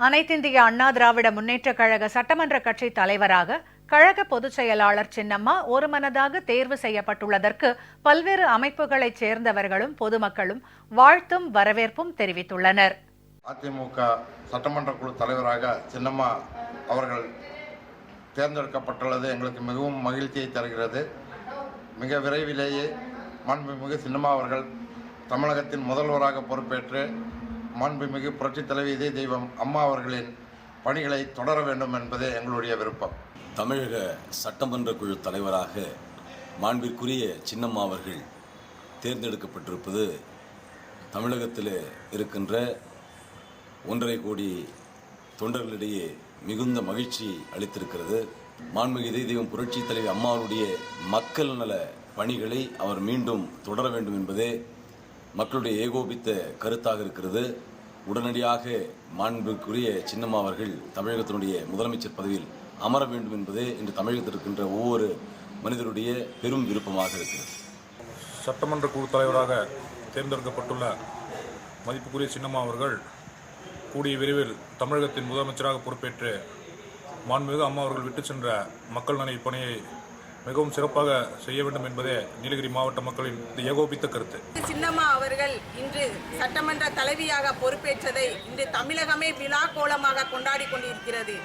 அனைத்திந்திய அண்ணா திராவிட முன்னேற்றக் கழக சட்டமன்ற கட்சி தலைவராக கழக பொதுச் செயலாளர் சின்னம்மா ஒருமனதாக தேர்வு செய்யப்பட்டுள்ளதற்கு பல்வேறு அமைப்புகளைச் சேர்ந்தவர்களும் பொதுமக்களும் வாழ்த்தும் வரவேற்பும் தெரிவித்துள்ளனர். அதிமுக சட்டமன்ற குழு தலைவராக சின்னம்மா அவர்கள் தேர்ந்தெடுக்கப்பட்டுள்ளது எங்களுக்கு மிகவும் மகிழ்ச்சியை தருகிறது. மிக விரைவிலேயே மாண்புமிகு சின்னம்மா அவர்கள் தமிழகத்தின் முதல்வராக பொறுப்பேற்று மாண்புமிகு புரட்சித் தலைவி இதே தெய்வம் அம்மா அவர்களின் பணிகளை தொடர வேண்டும் என்பதே எங்களுடைய விருப்பம். தமிழக சட்டமன்ற குழு தலைவராக மாண்பிற்குரிய சின்னம்மா அவர்கள் தேர்ந்தெடுக்கப்பட்டிருப்பது தமிழகத்தில் இருக்கின்ற ஒன்றரை கோடி தொண்டர்களிடையே மிகுந்த மகிழ்ச்சி அளித்திருக்கிறது. மாண்புமிகு இதே தெய்வம் புரட்சித் தலைவி அம்மாவுடைய மக்கள் நல பணிகளை அவர் மீண்டும் தொடர வேண்டும் என்பதே மக்களுடைய ஏகோபித்த கருத்தாக இருக்கிறது. உடனடியாக மாண்புக்குரிய சின்னம்மா அவர்கள் தமிழகத்தினுடைய முதலமைச்சர் பதவியில் அமர வேண்டும் என்பதே இன்று தமிழகத்தில் இருக்கின்ற ஒவ்வொரு மனிதருடைய பெரும் விருப்பமாக இருக்கிறது. சட்டமன்ற குழு தலைவராக தேர்ந்தெடுக்கப்பட்டுள்ள மதிப்புக்குரிய சின்னம்மா அவர்கள் கூடிய விரைவில் தமிழகத்தின் முதலமைச்சராக பொறுப்பேற்று மாண்புமிகு அம்மா அவர்கள் விட்டு சென்ற மக்கள் நல பணியை மிகவும் சிறப்பாக செய்ய வேண்டும் என்பதே நீலகிரி மாவட்ட மக்களின் ஏகோபித்த கருத்து. சின்னம்மா அவர்கள் இன்று சட்டமன்ற தலைவியாக பொறுப்பேற்றதை இன்று தமிழகமே விழா கோலமாக கொண்டாடி கொண்டிருக்கிறது.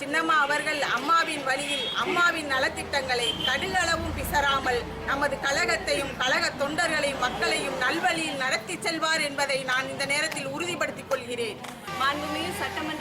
சின்னம்மா அவர்கள் அம்மாவின் வழியில் அம்மாவின் நலத்திட்டங்களை கடுகளவும் பிசறாமல் நமது கழகத்தையும் கழக தொண்டர்களையும் மக்களையும் நல்வழியில் நடத்தி செல்வார் என்பதை நான் இந்த நேரத்தில் உறுதிப்படுத்திக் கொள்கிறேன். மாண்புமிகு சட்டமன்ற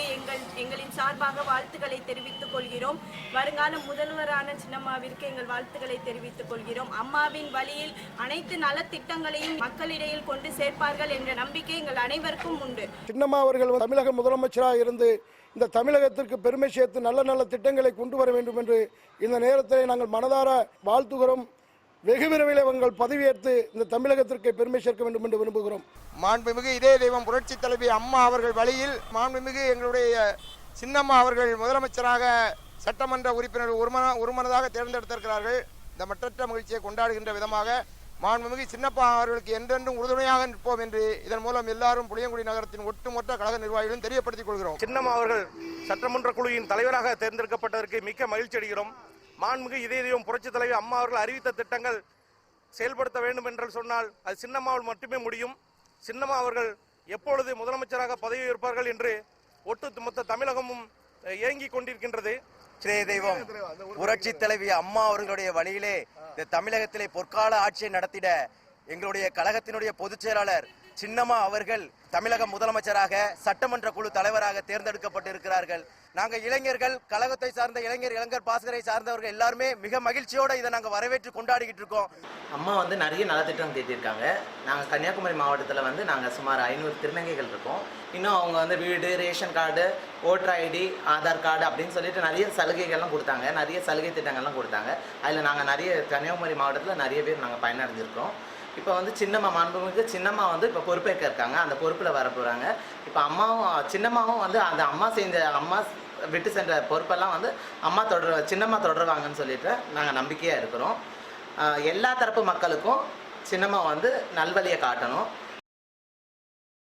அவர்களுக்கு எங்கள் எங்களின் சார்பாக வாழ்த்துக்களை தெரிவித்துக் கொள்கிறோம். வருங்கால முதல்வரான சின்னம்மாவிற்கு எங்கள் வாழ்த்துக்களை தெரிவித்துக் கொள்கிறோம். அம்மாவின் வழியில் அனைத்து நலத்திட்டங்களையும் மக்களிடையில் கொண்டு சேர்ப்பார்கள் என்ற நம்பிக்கை எங்கள் அனைவருக்கும் உண்டு. சின்னம்மா அவர்கள் தமிழக முதலமைச்சராக இருந்து இந்த தமிழகத்திற்கு பெருமை சேர்த்து நல்ல நல்ல திட்டங்களை கொண்டு வர வேண்டும் என்று இந்த நேரத்தில் நாங்கள் மனதார வாழ்த்துகிறோம். வெகு விரைவில் அவங்கள் பதவியேற்று இந்த தமிழகத்திற்கு பெருமை சேர்க்க வேண்டும் என்று விரும்புகிறோம். மாண்புமிகு இதய தெய்வம் புரட்சி தலைவி அம்மா அவர்கள் வழியில் மாண்புமிகு எங்களுடைய சின்னம்மா அவர்கள் முதலமைச்சராக சட்டமன்ற உறுப்பினர் ஒருமன ஒருமனதாக தேர்ந்தெடுத்திருக்கிறார்கள். இந்த மற்றற்ற மகிழ்ச்சியை கொண்டாடுகின்ற விதமாக மாண்புமிகு சின்னப்பா அவர்களுக்கு என்றென்றும் உறுதுணையாக நிற்போம் என்று இதன் மூலம் எல்லாரும் புளியங்குடி நகரத்தின் ஒட்டுமொத்த கழக நிர்வாகிகளும் தெரியப்படுத்திக் கொள்கிறோம். சின்னம்மா அவர்கள் சட்டமன்ற குழுவின் தலைவராக தேர்ந்தெடுக்கப்பட்டதற்கு மிக்க மகிழ்ச்சி அடைகிறோம். மாண்புமிகு இதய புரட்சி புரட்சித் தலைவி அம்மா அவர்கள் அறிவித்த திட்டங்கள் செயல்படுத்த வேண்டும் என்று சொன்னால் அது சின்னம்மாவில் மட்டுமே முடியும். சின்னம்மா அவர்கள் எப்பொழுது முதலமைச்சராக பதவி ஏற்பார்கள் என்று ஒட்டுமொத்த தமிழகமும் இயங்கிக் கொண்டிருக்கின்றது. ஸ்ரீ தெய்வம் புரட்சி தலைவி அம்மா அவர்களுடைய வழியிலே இந்த தமிழகத்திலே பொற்கால ஆட்சியை நடத்திட எங்களுடைய கழகத்தினுடைய பொதுச் செயலாளர் சின்னம்மா அவர்கள் தமிழக முதலமைச்சராக சட்டமன்ற குழு தலைவராக தேர்ந்தெடுக்கப்பட்டிருக்கிறார்கள். நாங்கள் இளைஞர்கள் கழகத்தை சார்ந்த இளைஞர் இளைஞர் பாசகரை சார்ந்தவர்கள் எல்லாருமே மிக மகிழ்ச்சியோட இதை நாங்கள் வரவேற்று கொண்டாடிக்கிட்டு இருக்கோம். அம்மா வந்து நிறைய நலத்திட்டம் தேடிருக்காங்க நாங்கள் கன்னியாகுமரி மாவட்டத்தில் வந்து நாங்கள் சுமார் ஐநூறு திருநங்கைகள் இருக்கோம். இன்னும் அவங்க வந்து வீடு ration card voter ID Aadhaar card அப்படின்னு சொல்லிட்டு நிறைய சலுகைகள்லாம் கொடுத்தாங்க. நிறைய சலுகை திட்டங்கள்லாம் கொடுத்தாங்க. அதில் நாங்கள் நிறைய கன்னியாகுமரி மாவட்டத்தில் நிறைய பேர் நாங்கள் பயனடைஞ்சிருக்கோம். இப்போ வந்து சின்னம்மா மாண்புமிகு சின்னம்மா வந்து இப்போ பொறுப்பேற்க இருக்காங்க. அந்த பொறுப்பில் வர போகிறாங்க இப்போ அம்மாவும் சின்னம்மாவும் வந்து அந்த அம்மா செஞ்ச அம்மா விட்டு சென்ற பொறுப்பெல்லாம் வந்து அம்மா தொடர் சின்னம்மா தொடருவாங்கன்னு சொல்லிட்டு நாங்கள் நம்பிக்கையாக இருக்கிறோம். எல்லா தரப்பு மக்களுக்கும் சின்னம்மா வந்து நல்வழியை காட்டணும்.